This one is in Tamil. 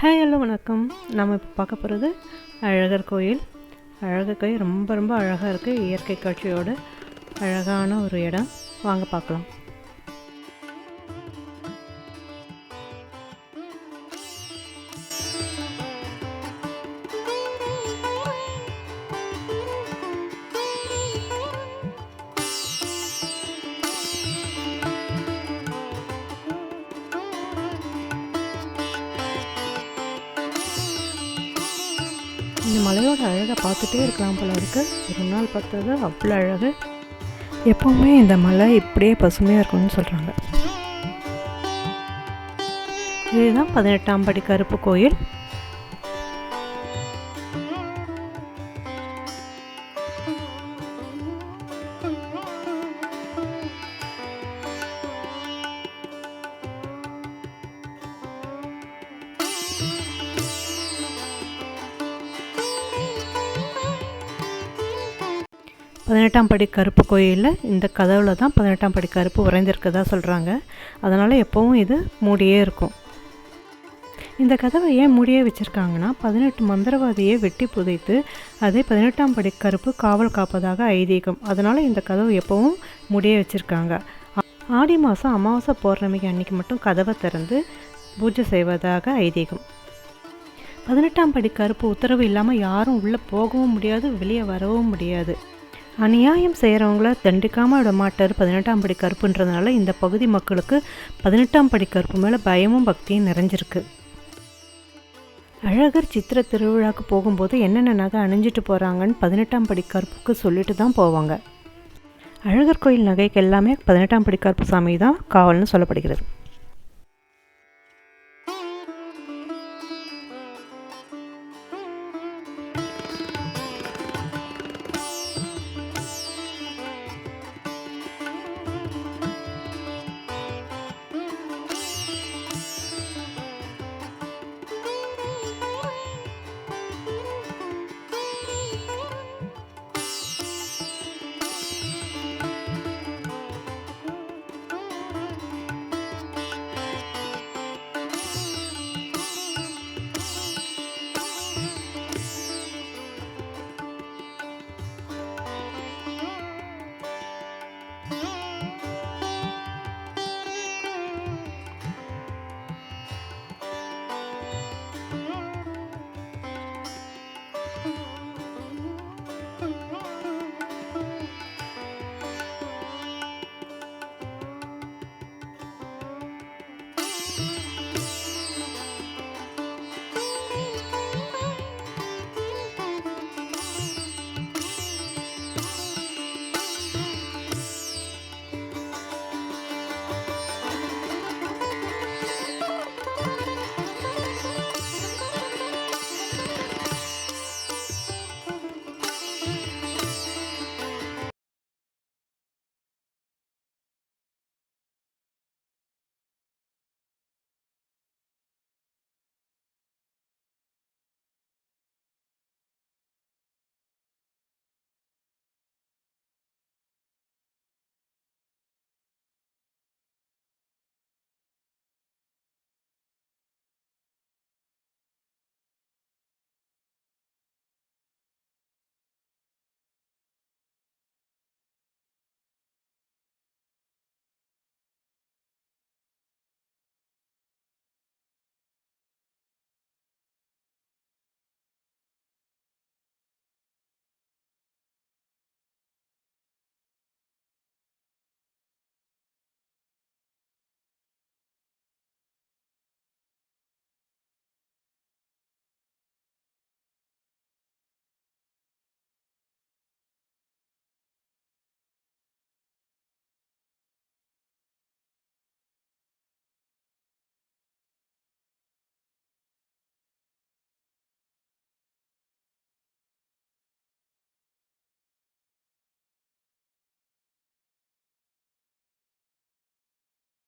ஹாய் ஹலோ வணக்கம். நம்ம இப்போ பார்க்க போகிறது அழகர் கோயில். அழகர் கோயில் ரொம்ப ரொம்ப அழகாக இருக்குது இயற்கை காட்சியோட அழகான ஒரு இடம். வாங்க பார்க்கலாம். இந்த மலையோட அழகை பார்த்துட்டே இருக்கலாம் போல இருக்கு. ஒரு நாள் பார்த்தது அவ்வளோ அழகு. எப்போவுமே இந்த மலை இப்படியே பசுமையாக இருக்கும்னு சொல்கிறாங்க இதுதான் பதினெட்டாம் படி கருப்பு கோயில். பதினெட்டாம் படி கருப்பு கோயிலில் இந்த கதவில் தான் பதினெட்டாம் படி கருப்பு உறைந்திருக்கதா சொல்கிறாங்க அதனால் எப்போவும் இது மூடியே இருக்கும். இந்த கதவை ஏன் மூடியே வச்சுருக்காங்கன்னா பதினெட்டு மந்திரவாதியை வெட்டி புதைத்து அதை பதினெட்டாம் படி கருப்பு காவல் காப்பதாக ஐதீகம். அதனால் இந்த கதவு எப்போவும் மூடியே வச்சுருக்காங்க. ஆடி மாதம் அமாவாசை பௌர்ணமிக்கு அன்னைக்கு மட்டும் கதவை திறந்து பூஜை செய்வதாக ஐதீகம். பதினெட்டாம் படி கருப்பு உத்தரவு இல்லாமல் யாரும் உள்ளே போகவும் முடியாது வெளியே வரவும் முடியாது. அநியாயம் செய்கிறவங்கள தண்டிக்காமல் விட மாட்டார். பதினெட்டாம் படி கருப்புன்றதுனால இந்த பகுதி மக்களுக்கு பதினெட்டாம் படி கருப்பு மேலே பயமும் பக்தியும் நிறைஞ்சிருக்கு. அழகர் சித்திர திருவிழாக்கு போகும்போது என்னென்ன நகை அணிஞ்சிட்டு போகிறாங்கன்னு பதினெட்டாம் படி கருப்புக்கு சொல்லிட்டு தான் போவாங்க. அழகர் கோயில் நகைக்கு எல்லாமே பதினெட்டாம் படி கருப்பு சாமி தான் காவல்னு சொல்லப்படுகிறது.